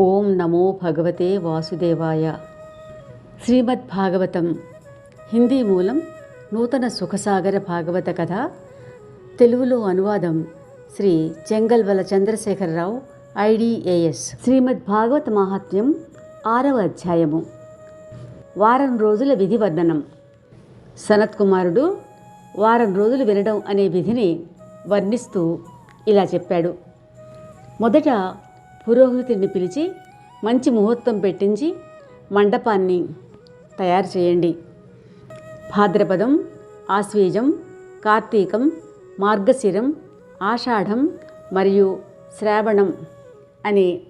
ఓం నమో భగవతే వాసుదేవాయ. శ్రీమద్ భాగవతం హిందీ మూలం నూతన సుఖసాగర భాగవత కథ. తెలుగులో అనువాదం శ్రీ చెంగల్వల చంద్రశేఖరరావు ఐడిఏఎస్. శ్రీమద్ భాగవత మహాత్మ్యం ఆరవ అధ్యాయము. వారం రోజుల విధి వర్ణనం. సనత్ కుమారుడు వారం రోజులు వినడం అనే విధిని వర్ణిస్తూ ఇలా చెప్పాడు. మొదట పురోహితుడిని పిలిచి మంచి ముహూర్తం పెట్టించి మండపాన్ని తయారు చేయండి. భాద్రపదం ఆశ్వీజం కార్తీకం మార్గశిరం ఆషాఢం మరియు శ్రావణం అనే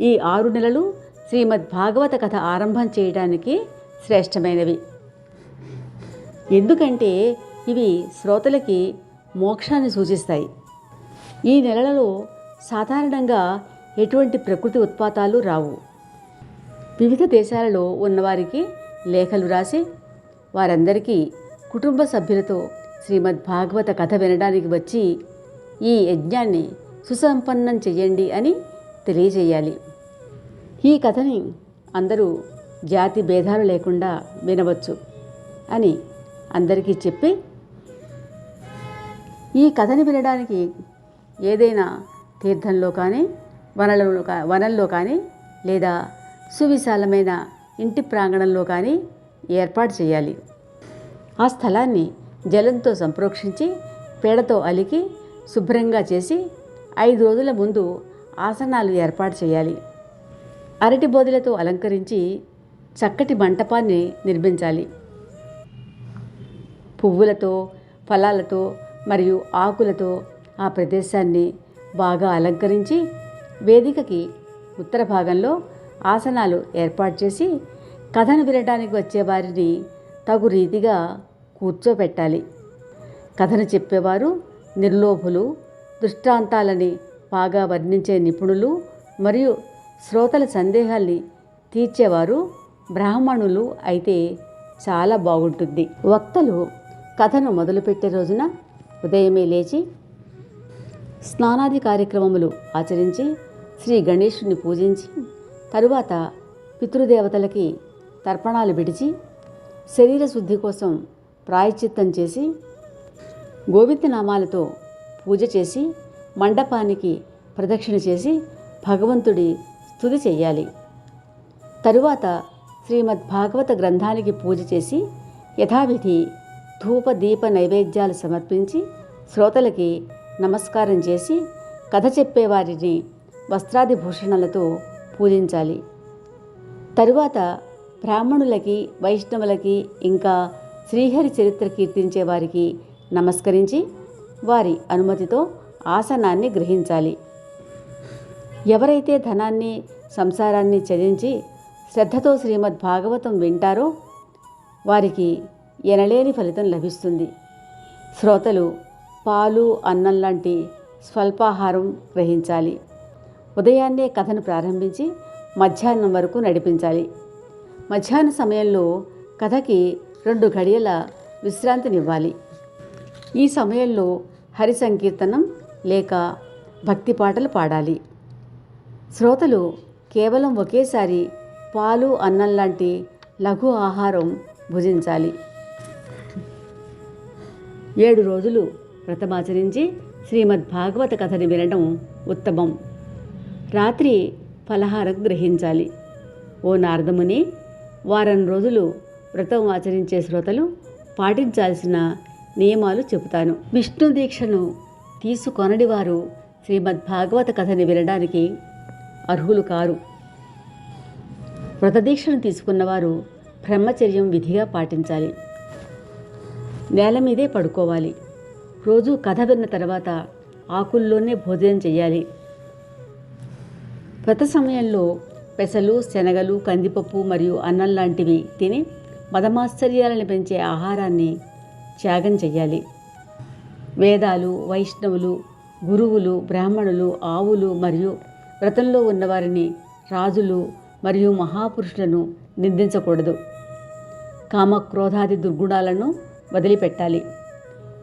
ఈ ఆరు నెలలు శ్రీమద్ భాగవత కథ ఆరంభం చేయడానికి శ్రేష్టమైనవి. ఎందుకంటే ఇవి శ్రోతలకి మోక్షాన్ని సూచిస్తాయి. ఈ నెలలలో సాధారణంగా ఎటువంటి ప్రకృతి ఉత్పాతాలు రావు. వివిధ దేశాలలో ఉన్నవారికి లేఖలు రాసి వారందరికీ కుటుంబ సభ్యులతో శ్రీమద్ భాగవత కథ వినడానికి వచ్చి ఈ యజ్ఞాన్ని సుసంపన్నం చెయ్యండి అని తెలియజేయాలి. ఈ కథని అందరూ జాతి భేదాలు లేకుండా వినవచ్చు అని అందరికీ చెప్పి ఈ కథని వినడానికి ఏదైనా తీర్థంలో కానీ వనలో కా వనంలో కానీ లేదా సువిశాలమైన ఇంటి ప్రాంగణంలో కానీ ఏర్పాటు చేయాలి. ఆ స్థలాన్ని జలంతో సంప్రోక్షించి పేడతో అలికి శుభ్రంగా చేసి ఐదు రోజుల ముందు ఆసనాలు ఏర్పాటు చేయాలి. అరటి బోధులతో అలంకరించి చక్కటి మంటపాన్ని నిర్మించాలి. పువ్వులతో ఫలాలతో మరియు ఆకులతో ఆ ప్రదేశాన్ని బాగా అలంకరించి వేదికకి ఉత్తర భాగంలో ఆసనాలు ఏర్పాటు చేసి కథను వినడానికి వచ్చే వారిని తగు రీతిగా కూర్చోబెట్టాలి కథను చెప్పేవారు నిర్లోభులు దృష్టాంతాలని బాగా వర్ణించే నిపుణులు మరియు శ్రోతల సందేహాల్ని తీర్చేవారు బ్రాహ్మణులు అయితే చాలా బాగుంటుంది. వక్తలు కథను మొదలుపెట్టే రోజున ఉదయమే లేచి స్నానాది కార్యక్రమములు ఆచరించి శ్రీ గణేశుని పూజించి తరువాత పితృదేవతలకి తర్పణాలు విడిచి శరీర శుద్ధి కోసం ప్రాయశ్చిత్తం చేసి గోవిందనామాలతో పూజ చేసి మండపానికి ప్రదక్షిణ చేసి భగవంతుడి స్థుతి చెయ్యాలి తరువాత శ్రీమద్ భాగవత గ్రంథానికి పూజ చేసి యథావిధి ధూప దీప నైవేద్యాలు సమర్పించి శ్రోతలకి నమస్కారం చేసి కథ చెప్పేవారిని వస్త్రాది భూషణలతో పూజించాలి. తరువాత బ్రాహ్మణులకి వైష్ణవులకి ఇంకా శ్రీహరి చరిత్ర కీర్తించే వారికి నమస్కరించి వారి అనుమతితో ఆసనాన్ని గ్రహించాలి. ఎవరైతే ధనాన్ని సంసారాన్ని చదించి శ్రద్ధతో శ్రీమద్ భాగవతం వింటారో వారికి ఎనలేని ఫలితం లభిస్తుంది. శ్రోతలు పాలు అన్నం లాంటి స్వల్పాహారం గ్రహించాలి. ఉదయాన్నే కథను ప్రారంభించి మధ్యాహ్నం వరకు నడిపించాలి. మధ్యాహ్న సమయంలో కథకి రెండు గడియల విశ్రాంతినివ్వాలి. ఈ సమయంలో హరి సంకీర్తనం లేక భక్తి పాటలు పాడాలి. శ్రోతలు కేవలం ఒకేసారి పాలు అన్నం లాంటి లఘు ఆహారం భుజించాలి. ఏడు రోజులు వ్రతమాచరించి శ్రీమద్ భాగవత కథని వినడం ఉత్తమం. రాత్రి ఫలహారం గ్రహించాలి. ఓ నారదముని వారం రోజులు వ్రతం ఆచరించే శ్రోతలు పాటించాల్సిన నియమాలు చెబుతాను. విష్ణు దీక్షను తీసుకొనడి వారు శ్రీమద్ భాగవత కథని వినడానికి అర్హులు కారు. వ్రతదీక్షను తీసుకున్నవారు బ్రహ్మచర్యం విధిగా పాటించాలి. నేల మీదే పడుకోవాలి. రోజు కథ విన్న తర్వాత ఆకుల్లోనే భోజనం చేయాలి. వ్రత సమయంలో పెసలు శనగలు కందిపప్పు మరియు అన్నం లాంటివి తిని మదమాశ్చర్యాలను పెంచే ఆహారాన్ని త్యాగం చెయ్యాలి. వేదాలు వైష్ణవులు గురువులు బ్రాహ్మణులు ఆవులు మరియు వ్రతంలో ఉన్నవారిని రాజులు మరియు మహాపురుషులను నిందించకూడదు. కామక్రోధాది దుర్గుణాలను వదిలిపెట్టాలి.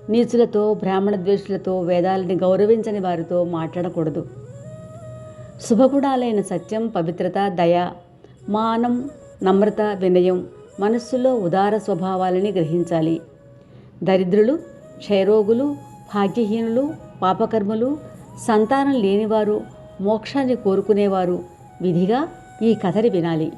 నీచులతో బ్రాహ్మణ ద్వేషులతో వేదాలని గౌరవించని వారితో మాట్లాడకూడదు. శుభగుణాలైన సత్యం పవిత్రత దయ మానం నమ్రత వినయం మనస్సులో ఉదార స్వభావాలని గ్రహించాలి. దరిద్రులు క్షయరోగులు భాగ్యహీనులు పాపకర్మలు సంతానం లేనివారు మోక్షాన్ని కోరుకునేవారు విధిగా ఈ కథని వినాలి.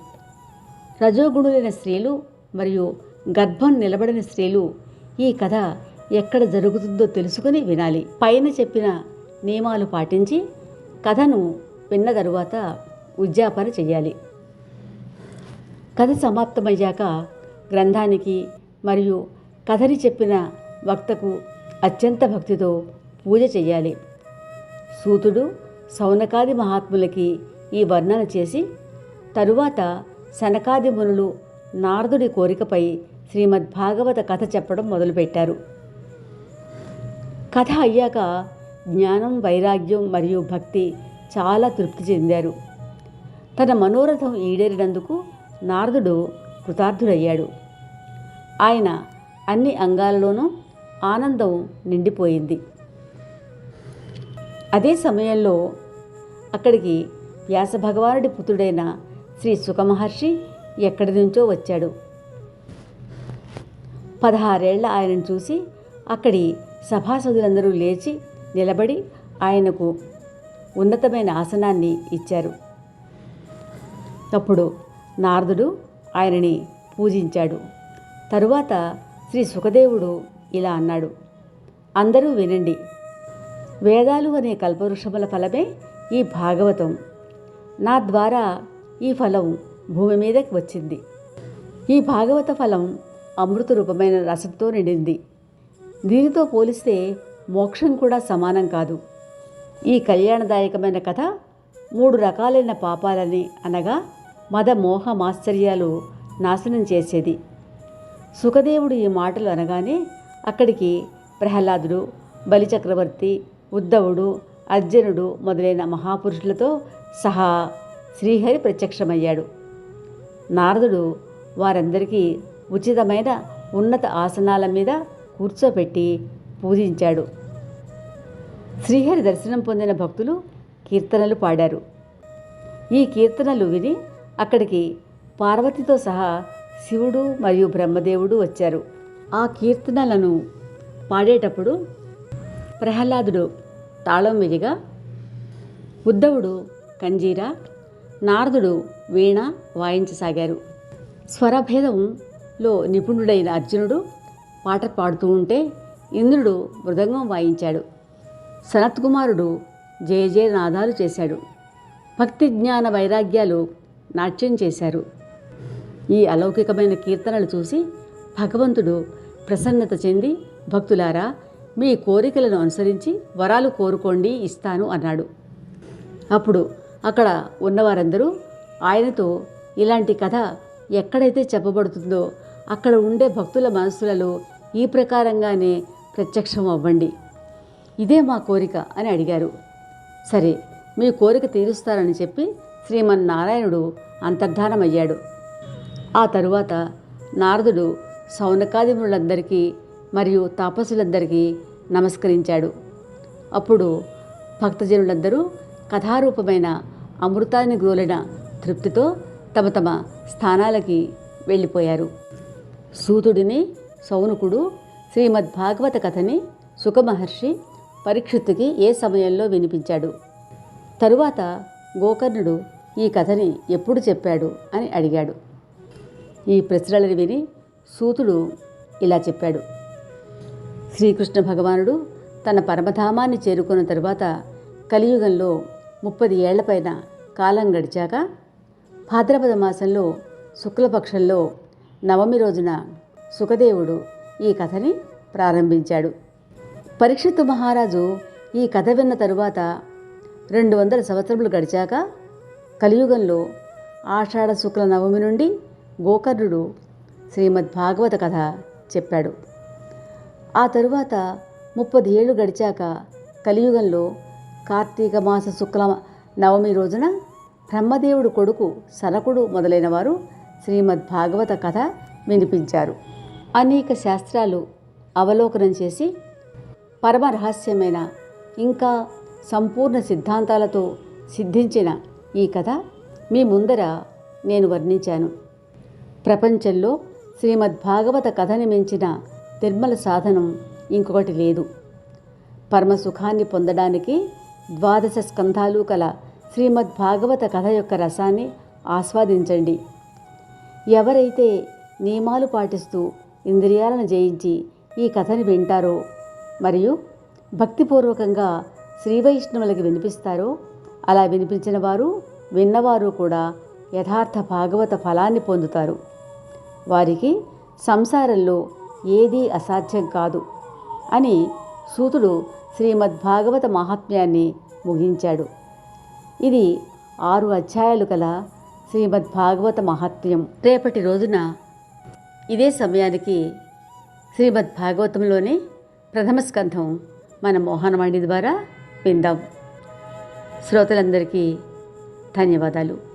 రజోగుణులైన స్త్రీలు మరియు గర్భం నిలబడిన స్త్రీలు ఈ కథ ఎక్కడ జరుగుతుందో తెలుసుకుని వినాలి. పైన చెప్పిన నియమాలు పాటించి కథను విన్న తరువాత ఉద్యాపన చెయ్యాలి. కథ సమాప్తమయ్యాక గ్రంథానికి మరియు కథని చెప్పిన వక్తకు అత్యంత భక్తితో పూజ చెయ్యాలి. సూతుడు సౌనకాది మహాత్ములకి ఈ వర్ణన చేసి తరువాత శనకాది మునులు నారదుడి కోరికపై శ్రీమద్ భాగవత కథ చెప్పడం మొదలుపెట్టారు. కథ అయ్యాక జ్ఞానం వైరాగ్యం మరియు భక్తి చాలా తృప్తి చెందారు. తన మనోరథం ఈడేరినందుకు నారదుడు కృతార్థుడయ్యాడు. ఆయన అన్ని అంగాలలోనూ ఆనందం నిండిపోయింది. అదే సమయంలో అక్కడికి వ్యాస భగవానుడి పుత్రుడైన శ్రీ సుఖమహర్షి ఎక్కడి నుంచో వచ్చాడు. పదహారేళ్ళ ఆయనను చూసి అక్కడి సభాసదులందరూ లేచి నిలబడి ఆయనకు ఉన్నతమైన ఆసనాన్ని ఇచ్చారు. అప్పుడు నారదుడు ఆయనని పూజించాడు. తరువాత శ్రీ సుఖదేవుడు ఇలా అన్నాడు. అందరూ వినండి. వేదాలు అనే కల్పవృక్షముల ఫలమే ఈ భాగవతం. నా ద్వారా ఈ ఫలం భూమి మీదకి వచ్చింది. ఈ భాగవత ఫలం అమృత రూపమైన రసంతో నిండింది. దీనితో పోలిస్తే మోక్షం కూడా సమానం కాదు. ఈ కళ్యాణదాయకమైన కథ మూడు రకాలైన పాపాలని అనగా మద మోహ మాశ్చర్యాలు నాశనం చేసేది. సుఖదేవుడు ఈ మాటలు అనగానే అక్కడికి ప్రహ్లాదుడు బలిచక్రవర్తి ఉద్ధవుడు అర్జునుడు మొదలైన మహాపురుషులతో సహా శ్రీహరి ప్రత్యక్షమయ్యాడు. నారదుడు వారందరికీ ఉచితమైన ఉన్నత ఆసనాల మీద కూర్చోపెట్టి పూజించాడు. శ్రీహరి దర్శనం పొందిన భక్తులు కీర్తనలు పాడారు. ఈ కీర్తనలు విని అక్కడికి పార్వతితో సహా శివుడు మరియు బ్రహ్మదేవుడు వచ్చారు. ఆ కీర్తనలను పాడేటప్పుడు ప్రహ్లాదుడు తాళం విధిగా ఉద్ధవుడు కంజీరా నారదుడు వీణ వాయించసాగారు. స్వరభేదంలో నిపుణుడైన అర్జునుడు పాట పాడుతూ ఉంటే ఇంద్రుడు మృదంగం వాయించాడు. సనత్కుమారుడు జయ జయ నాదాలు చేశాడు. భక్తి జ్ఞాన వైరాగ్యాలు నాట్యం చేశారు. ఈ అలౌకికమైన కీర్తనలు చూసి భగవంతుడు ప్రసన్నత చెంది భక్తులారా మీ కోరికలను అనుసరించి వరాలు కోరుకోండి ఇస్తాను అన్నాడు. అప్పుడు అక్కడ ఉన్నవారందరూ ఆయనతో ఇలాంటి కథ ఎక్కడైతే చెప్పబడుతుందో అక్కడ ఉండే భక్తుల మనసులలో ఈ ప్రకారంగానే ప్రత్యక్షం అవ్వండి ఇదే మా కోరిక అని అడిగారు. సరే మీ కోరిక తీరుస్తారని చెప్పి శ్రీమన్నారాయణుడు అంతర్ధానమయ్యాడు. ఆ తరువాత నారదుడు సౌనకాదిములందరికీ మరియు తాపసులందరికీ నమస్కరించాడు. అప్పుడు భక్తజనులందరూ కథారూపమైన అమృతాన్ని గ్రోలిన తృప్తితో తమ తమ స్థానాలకి వెళ్ళిపోయారు. సూతుడిని సౌనకుడు శ్రీమద్ భాగవత కథని సుఖమహర్షి పరీక్షిత్తుకి ఏ సమయంలో వినిపించాడు? తరువాత గోకర్ణుడు ఈ కథని ఎప్పుడు చెప్పాడు అని అడిగాడు. ఈ ప్రశ్నలను విని సూతుడు ఇలా చెప్పాడు. శ్రీకృష్ణ భగవానుడు తన పరమధామాన్ని చేరుకున్న తరువాత కలియుగంలో ముప్పది ఏళ్ళపైన కాలం గడిచాక భాద్రపద మాసంలో శుక్లపక్షంలో నవమి రోజున సుఖదేవుడు ఈ కథని ప్రారంభించాడు. పరీక్షిత్తు మహారాజు ఈ కథ విన్న తరువాత రెండు వందల సంవత్సరములు గడిచాక కలియుగంలో ఆషాఢ శుక్ల నవమి నుండి గోకర్ణుడు శ్రీమద్ భాగవత కథ చెప్పాడు. ఆ తరువాత ముప్పది ఏళ్ళు గడిచాక కలియుగంలో కార్తీక మాస శుక్ల నవమి రోజున బ్రహ్మదేవుడు కొడుకు సనకుడు మొదలైన వారు శ్రీమద్ భాగవత కథ వినిపించారు. అనేక శాస్త్రాలు అవలోకనం చేసి పరమ రహస్యమైన ఇంకా సంపూర్ణ సిద్ధాంతాలతో సిద్ధించిన ఈ కథ మీ ముందర నేను వర్ణించాను. ప్రపంచంలో శ్రీమద్ భాగవత కథని మించిన నిర్మల సాధనం ఇంకొకటి లేదు. పరమ సుఖాన్ని పొందడానికి ద్వాదశ స్కంధాలు కల శ్రీమద్ భాగవత కథ యొక్క రసాన్ని ఆస్వాదించండి. ఎవరైతే నియమాలు పాటిస్తూ ఇంద్రియాలను జయించి ఈ కథని వింటారో మరియు భక్తిపూర్వకంగా శ్రీవైష్ణవులకి వినిపిస్తారో. అలా వినిపించిన వారు విన్నవారు కూడా యథార్థ భాగవత ఫలాన్ని పొందుతారు. వారికి సంసారంలో ఏదీ అసాధ్యం కాదు అని సూతుడు శ్రీమద్ భాగవత మహాత్మ్యాన్ని ముగించాడు. ఇది ఆరు అధ్యాయాలు కల శ్రీమద్ భాగవత మహాత్మ్యం. రేపటి రోజున ఇదే సమయానికి శ్రీమద్భాగవతంలోనే ప్రథమ స్కంధం మన మోహనవాణి ద్వారా విందాం. శ్రోతలందరికీ ధన్యవాదాలు.